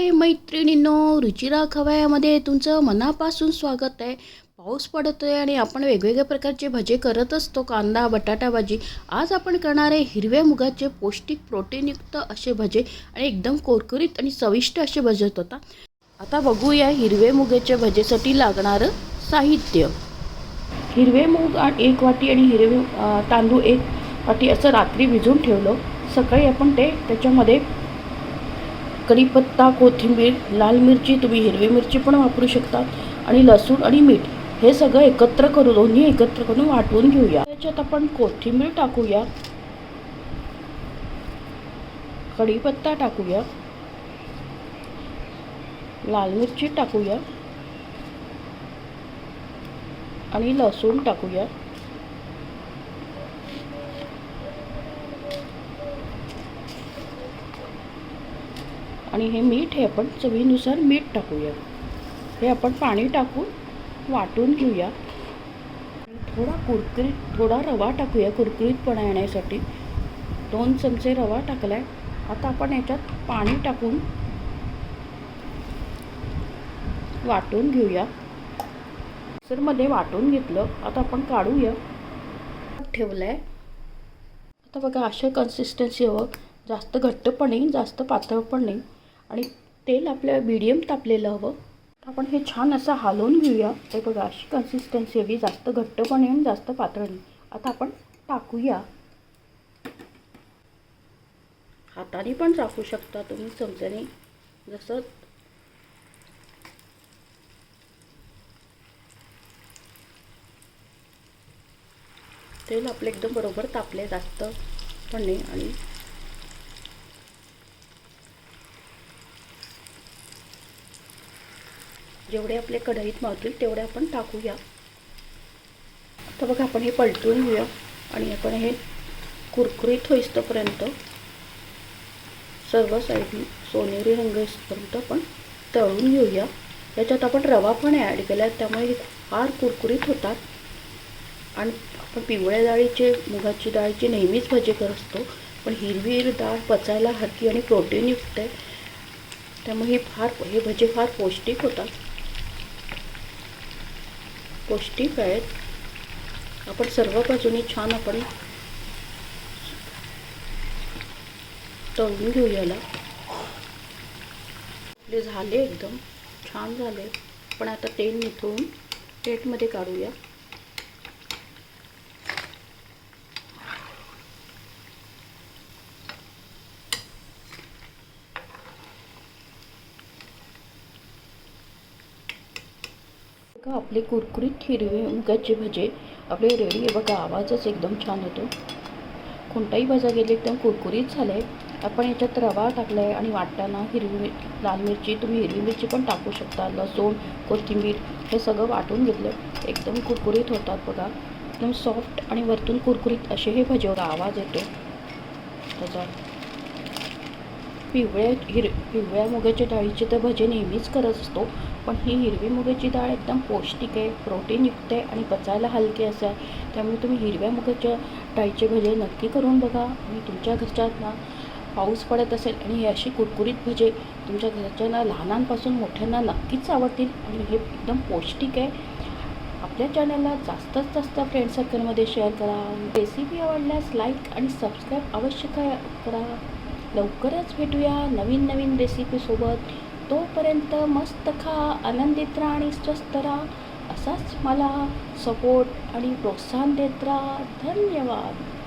हाय मैत्रिणींनो. रुचिरा खवयामध्ये तुमचं मनापासून स्वागत आहे. पाऊस पडतो आहे आणि आपण वेगवेगळ्या प्रकारचे भजे करत असतो. कांदा बटाटा भाजी. आज आपण करणार आहे हिरव्या मुगाचे पौष्टिक प्रोटीनयुक्त असे भजे आणि एकदम कोरकुरीत आणि चविष्ट असे भजत होता आता बघूया हिरवे मुगाच्या भजेसाठी लागणारं साहित्य. हिरवे मूग एक वाटी आणि हिरवे तांदूळ एक वाटी असं रात्री भिजून ठेवलं. सकाळी आपण ते त्याच्यामध्ये कढीपत्ता कोथिंबीर लाल मिरची तुम्ही हिरवी मिरची पण वापरू शकता. आणि लसूण आणि मीठ हे सगळं एकत्र करू दोन्ही एकत्र करून वाटून घेऊया. त्याच्यात आपण कोथिंबीर टाकूया. कढीपत्ता टाकूया. लाल मिरची टाकूया. आणि लसूण टाकूया. आणि हे मीठ हे आपण चवीनुसार मीठ टाकूया. हे आपण पाणी टाकून वाटून घेऊया. थोडा कुरकुरीत थोडा रवा टाकूया कुरकुरीतपणा येण्यासाठी. दोन चमचे रवा टाकलाय. आता आपण याच्यात पाणी टाकून वाटून घेऊया. मिक्सरमध्ये वाटून घेतलं. आता आपण काढूया. ठेवलंय. आता बघा अशा कन्सिस्टन्सी हवं जास्त घट्ट पण नाही जास्त पातळ पण नाही. आणि तेल आपल्या मीडियम तापलेलं हवं. आपण हे छान असं हालवून घेऊया. हे बघा अशी कन्सिस्टन्सी हवी. जास्त घट्ट पण येऊन आणि जास्त पातळ नाही आता आपण टाकूया. हाताने पण टाकू शकता तुम्ही चमच्याने. जसं तेल आपलं एकदम बरोबर तापले जास्त पण नाही. आणि जेवढे आपले कढईत मावतील तेवढे आपण टाकूया. आता बघा आपण हे पलटून घेऊया. आणि आपण हे कुरकुरीत होईस्तोपर्यंत सर्व साईडनी सोनेरी रंग येईपर्यंत आपण तळून घेऊया. याच्यात आपण रवा पण ॲड केला त्यामुळे हे फार कुरकुरीत होतात. आणि आपण पिवळ्या डाळीचे मुगाची डाळीचे नेहमीच भजे करत असतो. पण हिरवी डाळ पचायला हलकी आणि प्रोटीनयुक्त आहे. त्यामुळे हे फार हे भजे फार पौष्टिक होतात. पौष्टिक आहेत. आपण सर्व बाजूनी छान आपण तळून घेऊ याला. आपले झाले एकदम छान झाले. पण आता तेल निथळून प्लेटमध्ये काढूया. का आपले कुरकुरीत हिरवे मुगाचे भजे. आपले रेडी आहे बघा आवाजच एकदम छान होतो. कोणताही भजा गेले एकदम कुरकुरीत झालं आहे आपण याच्यात रवा टाकला आहे आणि वाटताना हिरवी मिर लाल मिरची तुम्ही हिरवी मिरची पण टाकू शकता. लसूण कोथिंबीर हे सगळं वाटून घेतलं. एकदम कुरकुरीत होतात बघा. एकदम सॉफ्ट आणि वरतून कुरकुरीत असे हे भजे आवाज येतो. त्याचा पिवळ्या हिर पिवळ्या मुगाच्या डाळीचे तर भजे नेहमीच करत असतो. पण ही हिरवी मुगाची डाळ एकदम पौष्टिक आहे प्रोटीनयुक्त आहे आणि पचायला हलकी असं आहे. त्यामुळे तुम्ही हिरव्या मुगाच्या डाळीचे भजे नक्की करून बघा. आणि तुमच्या घरच्यात ना पाऊस पडत असेल आणि हे अशी कुरकुरीत भजे तुमच्या घरच्यांना लहानांपासून मोठ्यांना नक्कीच आवडतील आणि हे एकदम पौष्टिक आहे. आपल्या चॅनलला जास्तीत जास्त फ्रेंड सर्कलमध्ये शेअर करा. रेसिपी आवडल्यास लाईक आणि सबस्क्राईब अवश्य करा. लवकरच भेटूया नवीन नवीन रेसिपीसोबत तोपर्यंत मस्त खा आनंदित राहा आणि स्वस्त राहा. असाच मला सपोर्ट आणि प्रोत्साहन देत राहा. धन्यवाद.